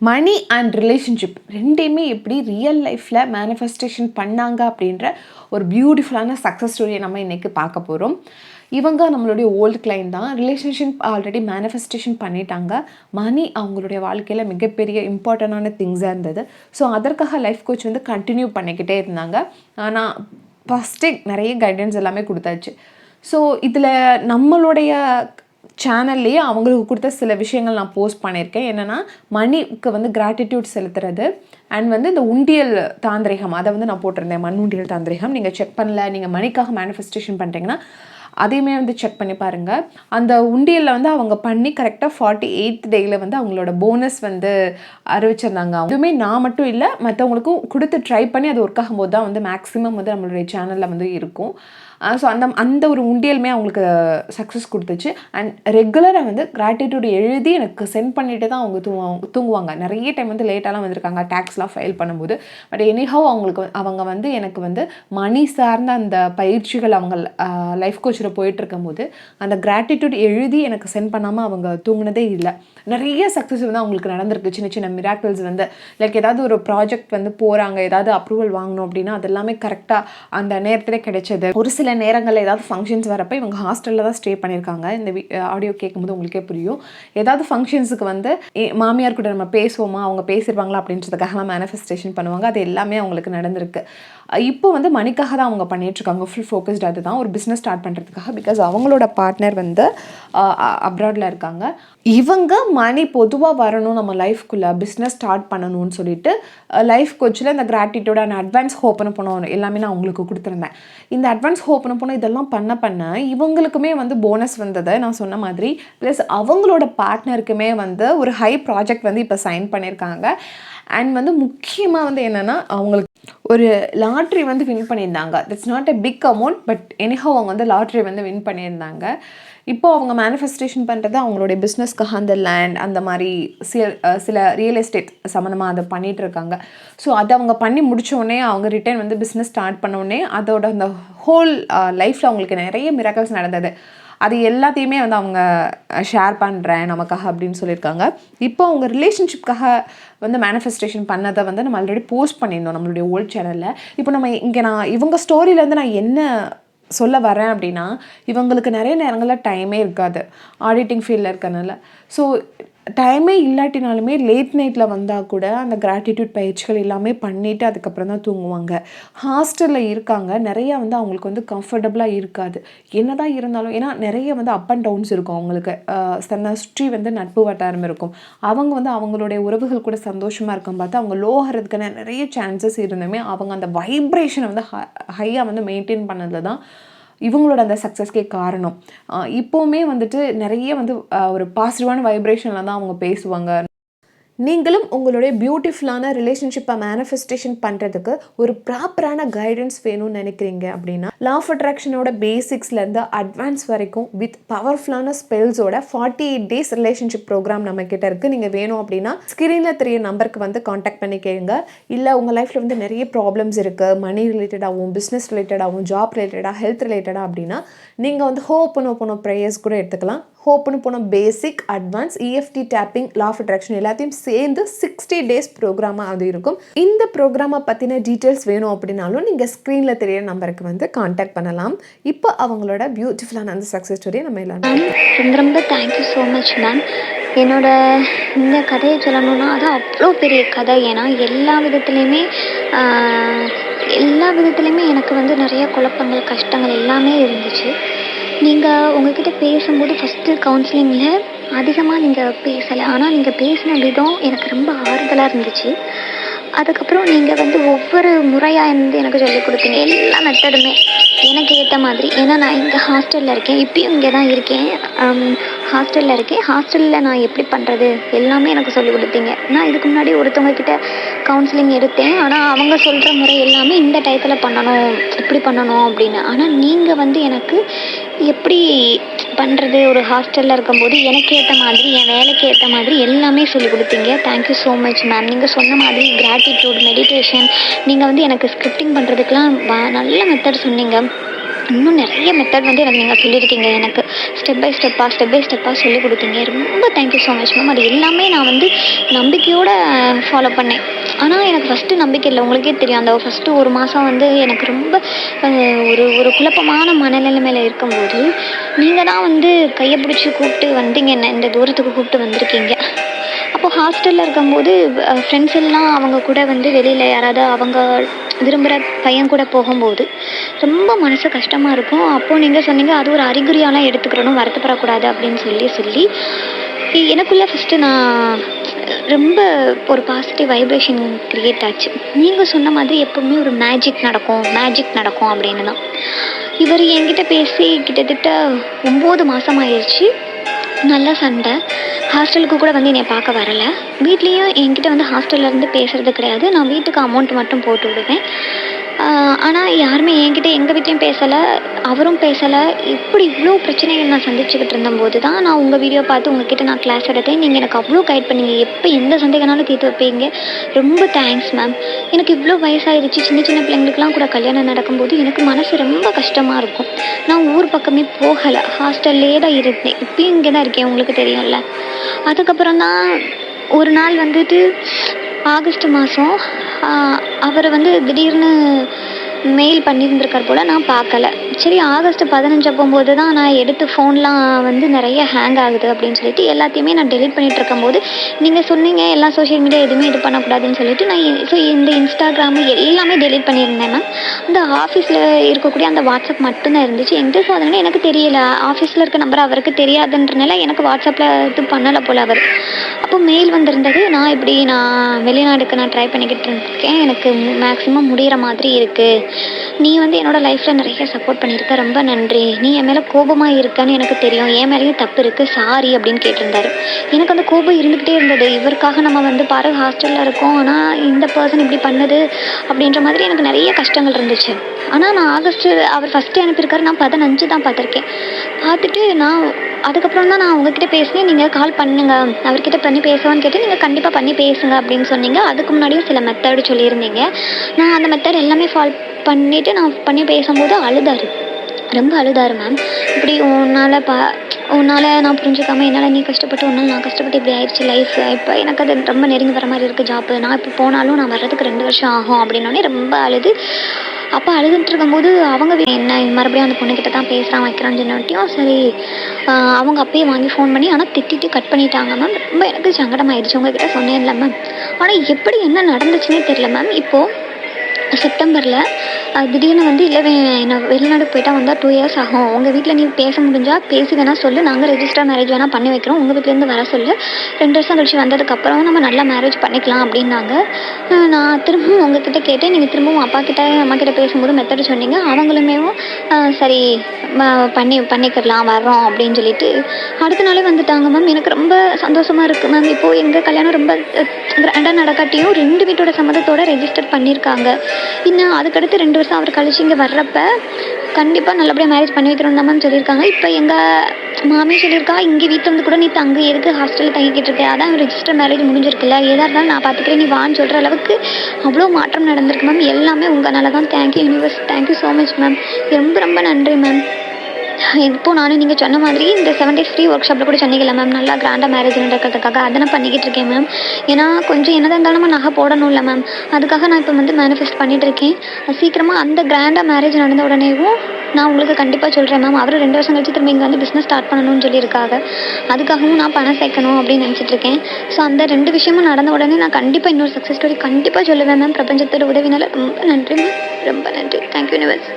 Money and relationship ரெண்டையுமே எப்படி real லைஃப்பில் மேனிஃபெஸ்டேஷன் பண்ணாங்க அப்படின்ற ஒரு பியூட்டிஃபுல்லான சக்ஸஸ் ஸ்டோரியை நம்ம இன்றைக்கி பார்க்க போகிறோம் இவங்க நம்மளுடைய ஓல்டு கிளைண்ட் தான். ரிலேஷன்ஷிப் ஆல்ரெடி மேனிஃபெஸ்டேஷன் பண்ணிட்டாங்க. மணி அவங்களுடைய வாழ்க்கையில் மிகப்பெரிய இம்பார்ட்டண்டான திங்ஸாக இருந்தது. ஸோ அதற்காக லைஃப் கோச் வந்து கண்டினியூ பண்ணிக்கிட்டே இருந்தாங்க. ஆனால் ஃபஸ்ட்டே நிறைய கைடன்ஸ் எல்லாமே கொடுத்தாச்சு. ஸோ இதில் நம்மளுடைய சேனல்லையே அவங்களுக்கு கொடுத்த சில விஷயங்கள் நான் போஸ்ட் பண்ணியிருக்கேன். என்னென்னா மணிக்கு வந்து கிராட்டிடியூட் செலுத்துறது. அண்ட் வந்து இந்த உண்டியல் தாந்திரிகம் அதை வந்து நான் போட்டிருந்தேன். மண் உண்டியல் தாந்திரிகம். நீங்கள் செக் பண்ணல நீங்கள் மணிக்காக மேனிஃபெஸ்டேஷன் பண்ணுறீங்கன்னா அதையுமே வந்து செக் பண்ணி பாருங்கள் அந்த உண்டியலில் வந்து அவங்க பண்ணி கரெக்டாக ஃபார்ட்டி எயித் டேயில் வந்து அவங்களோட போனஸ் வந்து அறிவிச்சிருந்தாங்க. அதுவுமே நான் மட்டும் இல்லை மற்றவங்களுக்கும் கொடுத்து ட்ரை பண்ணி அது ஒர்க் ஆகும்போது தான் வந்து மேக்ஸிமம் வந்து நம்மளுடைய சேனலில் வந்து இருக்கும். ஸோ அந்த அந்த ஒரு உண்டியலுமே அவங்களுக்கு சக்ஸஸ் கொடுத்துச்சு. அண்ட் ரெகுலராக வந்து கிராட்டிடியூட் எழுதி எனக்கு சென்ட் பண்ணிட்டு தான் அவங்க தூங்குவாங்க தூங்குவாங்க. நிறைய டைம் வந்து லேட்டாலாம் வந்திருக்காங்க டேக்ஸ்லாம் ஃபைல் பண்ணும்போது. பட் எனிஹவ் அவங்களுக்கு அவங்க வந்து எனக்கு வந்து மணி சார்ந்த அந்த பயிற்சிகள் அவங்க லைஃப் கோச்சில் போயிட்டு இருக்கும்போது அந்த கிராட்டிடியூட் எழுதி எனக்கு சென்ட் பண்ணாமல் அவங்க தூங்கினதே இல்லை. நிறைய சக்ஸஸ் வந்து அவங்களுக்கு நடந்திருக்கு. சின்ன சின்ன மிராக்கிள்ஸ் வந்து லைக் ஏதாவது ஒரு ப்ராஜெக்ட் வந்து போகிறாங்க ஏதாவது அப்ரூவல் வாங்கணும் அப்படின்னா அது எல்லாமே கரெக்டாக அந்த நேரத்திலே கிடைச்சது. ஒரு சில நேரங்களில் ஏதாவது ஃபங்க்ஷன்ஸ் வரப்போ இவங்க ஹாஸ்டலில் தான் ஸ்டே பண்ணியிருக்காங்க. இந்த ஆடியோ கேட்கும்போது உங்களுக்கே புரியும். ஏதாவது ஃபங்க்ஷன்ஸுக்கு வந்து மாமியார் கூட நம்ம பேசுவோமா? அவங்க பேசிடுவாங்களா அப்படின்றதுக்காக மேனிஃபெஸ்டேஷன் பண்ணுவாங்க. அது எல்லாமே அவங்களுக்கு நடந்திருக்கு. இப்போ வந்து மணிக்காக தான் அவங்க பண்ணிட்டு இருக்காங்க ஃபுல் ஃபோக்கஸ்ட் அதுதான். ஒரு பிஸ்னஸ் ஸ்டார்ட் பண்ணுறதுக்காக பிகாஸ் அவங்களோட பார்ட்னர் வந்து அப்ராடில் இருக்காங்க. இவங்க மணி பொதுவாக வரணும் நம்ம லைஃப்குள்ளே பிஸ்னஸ் ஸ்டார்ட் பண்ணணும்னு சொல்லிட்டு லைஃப் கோச்சில் இந்த கிராட்டிடியூட் அண்ட் அட்வான்ஸ் ஹோப்பன் பண்ணணும் எல்லாமே நான் அவங்களுக்கு கொடுத்துருந்தேன். இந்த அட்வான்ஸ் ஹோப்பன் பண்ண இதெல்லாம் பண்ண பண்ண இவங்களுக்குமே வந்து போனஸ் வந்தது நான் சொன்ன மாதிரி ப்ளஸ் அவங்களோட பார்ட்னருக்குமே வந்து ஒரு ஹை ப்ராஜெக்ட் வந்து இப்போ சைன் பண்ணியிருக்காங்க அண்ட் வந்து முக்கியமாக வந்து என்னென்னா அவங்களுக்கு ஒரு லாட்ரி வந்து வின் பண்ணியிருந்தாங்க. That's not a big amount but anyhow அவங்க வந்து லாட்ரி வந்து வின் பண்ணியிருந்தாங்க. இப்போ அவங்க மேனிஃபெஸ்டேஷன் பண்ணுறது அவங்களுடைய பிஸ்னஸ்க்காக அந்த லேண்ட் அந்த மாதிரி சில சில ரியல் எஸ்டேட் சம்மந்தமாக அதை பண்ணிகிட்ருக்காங்க ஸோ அதை அவங்க பண்ணி முடித்தோடனே அவங்க ரிட்டர்ன் வந்து பிஸ்னஸ் ஸ்டார்ட் பண்ணோடனே அதோட அந்த ஹோல் லைஃப்பில் அவங்களுக்கு நிறைய மிராக்கல்ஸ் நடந்தது. அது எல்லாத்தையுமே வந்து அவங்க ஷேர் பண்ணுறேன் நமக்காக அப்படின்னு சொல்லியிருக்காங்க. இப்போ அவங்க ரிலேஷன்ஷிப்காக வந்து மேனிஃபெஸ்டேஷன் பண்ணதை வந்து நம்ம ஆல்ரெடி போஸ்ட் பண்ணியிருந்தோம் நம்மளுடைய ஓல்ட் சேனலில் இப்போ நம்ம இங்கே நான் இவங்க ஸ்டோரியிலேருந்து நான் என்ன சொல்ல வரேன் அப்படின்னா இவங்களுக்கு நிறைய நேரங்களில் டைமே இருக்காது. ஆடிட்டிங் ஃபீல்டில் இருக்கனால ஸோ டைமே இல்லாட்டினாலுமே லேட் நைட்டில் வந்தால் கூட அந்த கிராட்டிடியூட் பயிற்சிகள் எல்லாமே பண்ணிவிட்டு அதுக்கப்புறம் தான் தூங்குவாங்க. ஹாஸ்டலில் இருக்காங்க. நிறைய வந்து அவங்களுக்கு வந்து கம்ஃபர்டபுளாக இருக்காது. என்னதான் இருந்தாலும் ஏன்னா நிறைய வந்து அப் அண்ட் டவுன்ஸ் இருக்கும் அவங்களுக்கு. தன்னை சுற்றி வந்து நட்பு வட்டாரம் இருக்கும். அவங்க வந்து அவங்களுடைய உறவுகள் கூட சந்தோஷமாக இருக்கும் பார்த்து அவங்க லோ ஆகிறதுக்கான நிறைய சான்சஸ் இருந்துமே அவங்க அந்த வைப்ரேஷனை வந்து ஹையாக வந்து மெயின்டைன் பண்ணதில் தான் இவங்களோட அந்த சக்ஸஸ்க்கே காரணம். இப்போவுமே வந்துட்டு நிறைய வந்து ஒரு பாசிட்டிவான வைப்ரேஷனில் தான் அவங்க பேசுவாங்க. நீங்களும் உங்களுடைய பியூட்டிஃபுல்லான ரிலேஷன்ஷிப்பை மேனிஃபெஸ்டேஷன் பண்ணுறதுக்கு ஒரு ப்ராப்பரான கைடன்ஸ் வேணும்னு நினைக்கிறீங்க அப்படின்னா லா ஆஃப் அட்ராக்ஷனோட பேசிக்ஸ்லேருந்து அட்வான்ஸ் வரைக்கும் வித் பவர்ஃபுல்லான ஸ்பெல்ஸோட forty eight days relationship program நம்ம கிட்ட இருக்குது நீங்கள் வேணும் அப்படின்னா ஸ்க்ரீனில் தெரிய நம்பருக்கு வந்து காண்டாக்ட் பண்ணி கேளுங்க. இல்லை உங்கள் லைஃப்பில் வந்து நிறைய ப்ராப்ளம்ஸ் இருக்குது மணி ரிலேட்டடாகவும் பிஸ்னஸ் ரிலேட்டடாகவும் ஜாப் ரிலேட்டடாக ஹெல்த் ரிலேட்டடாக அப்படின்னா நீங்கள் வந்து ஹோப்பன் ஓப்பன் ப்ரேயர்ஸ் கூட எடுத்துக்கலாம். ஹோப்னு போன basic advance EFT tapping law of attraction எல்லாத்தையும் சேர்ந்து சிக்ஸ்டி டேஸ் ப்ரோக்ராமாக அது இருக்கும். இந்த ப்ரோக்ராமை பற்றின டீட்டெயில்ஸ் வேணும் அப்படின்னாலும் நீங்கள் ஸ்க்ரீனில் தெரிய நம்பருக்கு வந்து காண்டாக்ட் பண்ணலாம். இப்போ அவங்களோட பியூட்டிஃபுல்லான அந்த சக்ஸஸ் ஸ்டோரியை நம்ம எல்லாரும் ரொம்ப ரொம்ப தேங்க்யூ ஸோ மச் மேம் என்னோட இந்த கதையை சொல்லணும்னா அது அவ்வளோ பெரிய கதை. ஏன்னா எல்லா விதத்துலேயுமே எல்லா விதத்துலேயுமே எனக்கு வந்து நிறைய குழப்பங்கள் கஷ்டங்கள் எல்லாமே இருந்துச்சு. நீங்கள் உங்ககிட்ட பேசும்போது ஃபஸ்ட்டு கவுன்சிலிங்கில் அதிகமாக நீங்கள் பேசலை. ஆனால் நீங்கள் பேசின விதம் எனக்கு ரொம்ப ஆறுதலாக இருந்துச்சு. அதுக்கப்புறம் நீங்கள் வந்து ஒவ்வொரு முறையாக இருந்து எனக்கு சொல்லிக் கொடுத்தீங்க. எல்லா மெத்தடுமே எனக்கு ஏற்ற மாதிரி. ஏன்னா நான் இங்கே ஹாஸ்டலில் இருக்கேன். இப்பயும் இங்கே தான் இருக்கேன் ஹாஸ்டலில் இருக்கேன். ஹாஸ்டலில் நான் எப்படி பண்ணுறது எல்லாமே எனக்கு சொல்லிக் கொடுத்தீங்க. நான் இதுக்கு முன்னாடி ஒருத்தவங்க கிட்ட கவுன்சிலிங் எடுத்தேன். ஆனால் அவங்க சொல்கிற முறை எல்லாமே இந்த டயத்தில் பண்ணணும். இப்படி பண்ணணும் அப்படின்னு. ஆனால் நீங்கள் வந்து எனக்கு எப்படி பண்ணுறது ஒரு ஹாஸ்டலில் இருக்கும்போது எனக்கு ஏற்ற மாதிரி என் வேலைக்கு ஏற்ற மாதிரி எல்லாமே சொல்லி கொடுத்தீங்க. தேங்க்யூ ஸோ மச் மேம் நீங்கள் சொன்ன மாதிரி கிராட்டிடியூட் மெடிடேஷன் நீங்கள் வந்து எனக்கு ஸ்கிரிப்டிங் பண்ணுறதுக்கெலாம் நல்ல மெத்தட் சொன்னீங்க. இன்னும் நிறைய மெத்தட் வந்து எனக்கு நீங்கள் சொல்லியிருக்கீங்க எனக்கு ஸ்டெப் பை ஸ்டெப்பாக ஸ்டெப் பை ஸ்டெப்பாக சொல்லி கொடுத்தீங்க. ரொம்ப தேங்க்யூ ஸோ மச் மேம் அது எல்லாமே நான் வந்து நம்பிக்கையோடு ஃபாலோ பண்ணேன். ஆனால் எனக்கு ஃபஸ்ட்டு நம்பிக்கை இல்லை. உங்களுக்கே தெரியும். அந்த ஃபஸ்ட்டு ஒரு மாதம் வந்து எனக்கு ரொம்ப ஒரு ஒரு குழப்பமான மனநிலைமையில் இருக்கும்போது நீங்கள் தான் வந்து கையை பிடிச்சி கூப்பிட்டு வந்தீங்க. என்ன இந்த தூரத்துக்கு கூப்பிட்டு வந்திருக்கீங்க. அப்போது ஹாஸ்டலில் இருக்கும்போது ஃப்ரெண்ட்ஸ் எல்லாம் அவங்க கூட வந்து வெளியில் யாராவது அவங்க விரும்புகிற பையன் கூட போகும்போது ரொம்ப மனசு கஷ்டமாக இருக்கும். அப்போது நீங்கள் சொன்னீங்க அது ஒரு அறிகுறியாலாம் எடுத்துக்கிறணும். வருத்தப்படக்கூடாது அப்படின்னு சொல்லி சொல்லி எனக்குள்ளே ஃபஸ்ட்டு நான் ரொம்ப ஒரு பாசிட்டிவ் வைப்ரேஷன் க்ரியேட் ஆச்சு. நீங்கள் சொன்ன மாதிரி எப்போவுமே ஒரு மேஜிக் நடக்கும் மேஜிக் நடக்கும் அப்படின்னு தான். இவர் என்கிட்ட பேசி கிட்டத்தட்ட ஒம்பது மாதம் ஆயிடுச்சு நல்ல சண்டை. ஹாஸ்டலுக்கு கூட வந்து என்னை பார்க்க வரலை. வீட்லேயும் என்கிட்ட வந்து ஹாஸ்டல்ல இருந்து கிடையாது. நான் வீட்டுக்கு அமௌண்ட் மட்டும் போட்டு விடுவேன். ஆனால் யாருமே என்கிட்ட எங்கள் வீட்லேயும் பேசலை அவரும் பேசலை. இப்படி இவ்வளோ பிரச்சனைகள் நான் சந்திச்சுக்கிட்டு இருந்தபோது தான் நான் உங்கள் வீடியோ பார்த்து உங்ககிட்ட நான் கிளாஸ் எடுத்தேன். நீங்கள் எனக்கு அவ்வளோ கைட் பண்ணீங்க. எப்போ எந்த சந்தேகனாலும் தீர்த்து வைப்பீங்க? ரொம்ப தேங்க்ஸ் மேம் எனக்கு இவ்வளோ வயசாகிடுச்சு சின்ன சின்ன பிள்ளைங்களுக்குலாம் கூட கல்யாணம் நடக்கும்போது எனக்கு மனசு ரொம்ப கஷ்டமாக இருக்கும். நான் ஊர் பக்கமே போகலை. ஹாஸ்டல்லே தான் இருந்தேன். இப்போயும் இங்கே தான் இருக்கேன். உங்களுக்கு தெரியும்ல. அதுக்கப்புறம் தான் ஒரு நாள் வந்துட்டு ஆகஸ்ட் மாதம் அவர் வந்து திடீர்னு மெயில் பண்ணியிருந்திருக்கார் போல் நான் பார்க்கல. சரி ஆகஸ்ட் பதினஞ்சு போகும்போது தான் நான் எடுத்து ஃபோன்லாம் வந்து நிறைய ஹேங் ஆகுது அப்படின்னு சொல்லிட்டு எல்லாத்தையுமே நான் டெலிட் பண்ணிகிட்டு இருக்கும்போது நீங்கள் சொன்னீங்க எல்லா சோஷியல் மீடியா எதுவுமே இது பண்ணக்கூடாதுன்னு சொல்லிட்டு நான் ஸோ இந்த இன்ஸ்டாகிராமு எல்லாமே டெலிட் பண்ணியிருந்தேன் மேம் இந்த ஆஃபீஸில் இருக்கக்கூடிய அந்த வாட்ஸ்அப் மட்டும்தான் இருந்துச்சு. எந்த சாதனை எனக்கு தெரியல. ஆஃபீஸில் இருக்க நம்பர் அவருக்கு தெரியாதுன்றனால எனக்கு வாட்ஸ்அப்பில் இது பண்ணலை போல் அவர். அப்போ மெயில் வந்திருந்தது. நான் இப்படி நான் வெளிநாடுக்கு நான் ட்ரை பண்ணிக்கிட்டு இருக்கேன். எனக்கு மேக்ஸிமம் முடிகிற மாதிரி இருக்குது நீ வந்து என்னோட லைஃப்பில் நிறைய சப்போர்ட் பண்ணியிருக்க. ரொம்ப நன்றி. நீ என் மேலே கோபமாக இருக்கன்னு எனக்கு தெரியும். என் மேலேயும் தப்பு இருக்குது சாரி அப்படின்னு கேட்டிருந்தாரு. எனக்கு அந்த கோபம் இருந்துக்கிட்டே இருந்தது. இவருக்காக நம்ம வந்து பாரு ஹாஸ்டலில் இருக்கோம். ஆனால் இந்த பர்சன் இப்படி பண்ணுது அப்படின்ற மாதிரி எனக்கு நிறைய கஷ்டங்கள் இருந்துச்சு. ஆனால் நான் ஆகஸ்ட் அவர் ஃபஸ்ட்டு அனுப்பியிருக்காரு. நான் பதினஞ்சு தான் பார்த்துருக்கேன். பார்த்துட்டு நான் அதுக்கப்புறம் தான் நான் உங்ககிட்ட பேசினேன். நீங்கள் கால் பண்ணுங்க. அவர்கிட்ட பண்ணி பேசுவான்னு கேட்டு நீங்கள் கண்டிப்பாக பண்ணி பேசுங்க அப்படின்னு சொன்னீங்க. அதுக்கு முன்னாடியும் சில மெத்தடு சொல்லியிருந்தீங்க. நான் அந்த மெத்தட் எல்லாமே ஃபால் பண்ணிவிட்டு நான் பண்ணி பேசும்போது அழுதாரு. ரொம்ப அழுதாரு மேம் இப்படி உன்னால் பா உன்னால் நான் புரிஞ்சுக்காம என்னால் நீ கஷ்டப்பட்டு உன்னால் நான் கஷ்டப்பட்டு இப்படி ஆயிடுச்சு லைஃப் இப்போ எனக்கு அது ரொம்ப நெருங்கி வர மாதிரி இருக்குது ஜாப்பு நான் இப்போ போனாலும் நான் வர்றதுக்கு ரெண்டு வருஷம் ஆகும் அப்படின்னோடனே ரொம்ப அழுது. அப்போ அழுதுட்டு இருக்கும்போது அவங்க என்ன மறுபடியும் அந்த பொண்ணுக்கிட்ட தான் பேசுகிறான் வைக்கிறான்னு சொன்னாட்டியும் சரி அவங்க அப்பயே வாங்கி ஃபோன் பண்ணி ஆனால் திட்டிட்டு கட் பண்ணிட்டாங்க மேம் ரொம்ப எனக்கு சங்கடமாயிடுச்சு உங்ககிட்ட சொன்னேன்ல மேம் ஆனால் எப்படி என்ன நடந்துச்சுன்னே தெரியல மேம் இப்போது செப்டம்பரில் திடீர்னு வந்து இல்லை நான் வெளிநாடு போயிட்டா வந்தால் டூ இயர்ஸ் ஆகும். உங்கள் வீட்டில் நீ பேச முடிஞ்சால் பேசி வேணால் சொல்லு. நாங்கள் ரெஜிஸ்டர் மேரேஜ் வேணால் பண்ணி வைக்கிறோம். உங்கள் வீட்டிலேருந்து வர சொல்லு. ரெண்டு வருஷம் கழிச்சு வந்ததுக்கப்புறம் நம்ம நல்லா மேரேஜ் பண்ணிக்கலாம் அப்படின்னாங்க. நான் திரும்பவும் உங்ககிட்ட கேட்டேன். நீங்கள் திரும்பவும் அப்பா கிட்ட அம்மா கிட்ட பேசும்போது மெத்தட் சொன்னீங்க. அவங்களுமே சரி பண்ணி பண்ணிக்கிறலாம் வர்றோம் அப்படின்னு சொல்லிட்டு அடுத்த நாளே வந்துட்டாங்க மேம் எனக்கு ரொம்ப சந்தோஷமாக இருக்குது மேம் இப்போது எங்கள் கல்யாணம் ரொம்ப கிராண்டாக நடக்காட்டியும் ரெண்டு வீட்டோட சம்மதத்தோட ரெஜிஸ்டர் பண்ணியிருக்காங்க இன்னும் அதுக்கடுத்து ரெண்டு வருஷம் அவர் கழிச்சு இங்கே வர்றப்ப கண்டிப்பாக நல்லபடியாக மேரேஜ் பண்ணி வைக்கிறோம் தான் மேம் சொல்லியிருக்காங்க. இப்போ எங்கள் மாமியும் சொல்லியிருக்கா இங்கே வீட்டில் வந்து கூட நீ தங்கு எதுக்கு ஹாஸ்டலில் தங்கிக்கிட்டு இருக்க? அதான் ரெஜிஸ்டர் மேரேஜ் முடிஞ்சிருக்குல்ல. ஏதா இருந்தாலும் நான் பார்த்துக்கிறேன் நீ வான்னு சொல்கிற அளவுக்கு அவ்வளோ மாற்றம் நடந்திருக்கு மேம் எல்லாமே உங்களால தான். Thank you universe thank you so much ma'am ரொம்ப ரொம்ப நன்றி மேம் இப்போ நானும் நீங்கள் சொன்ன மாதிரி இந்த செவன் டேஸ் ஃப்ரீ ஒர்க் ஷாப்பில் கூட சொன்னீங்கல்ல மேம் நல்லா கிராண்டாக மேரேஜ் நடக்கிறதுக்காக அதை நான் பண்ணிக்கிட்டு இருக்கேன் மேம் ஏன்னா கொஞ்சம் என்னதான் இருந்தாலும் நம்ம நகை போடணும் இல்லை மேம் அதுக்காக நான் இப்போ வந்து மேனிஃபெஸ்ட் பண்ணிட்டு இருக்கேன். சீக்கிரமாக அந்த கிராண்டாக மேரேஜ் நடந்த உடனேவும் நான் உங்களுக்கு கண்டிப்பாக சொல்கிறேன் மேம் அவர் ரெண்டு வருஷம் கழிச்சு திரும்ப இங்கே வந்து பிஸ்னஸ் ஸ்டார்ட் பண்ணணும்னு சொல்லியிருக்காங்க அதுக்காகவும் நான் பணம் சேர்க்கணும் அப்படின்னு நினச்சிட்டு இருக்கேன். ஸோ அந்த ரெண்டு விஷயமும் நடந்த உடனே நான் கண்டிப்பாக இன்னொரு சக்ஸஸ் ஸ்டோரி கண்டிப்பாக சொல்லுவேன் மேம் பிரபஞ்சத்தோட உதவினால ரொம்ப நன்றி மேம் ரொம்ப நன்றி. Thank you universe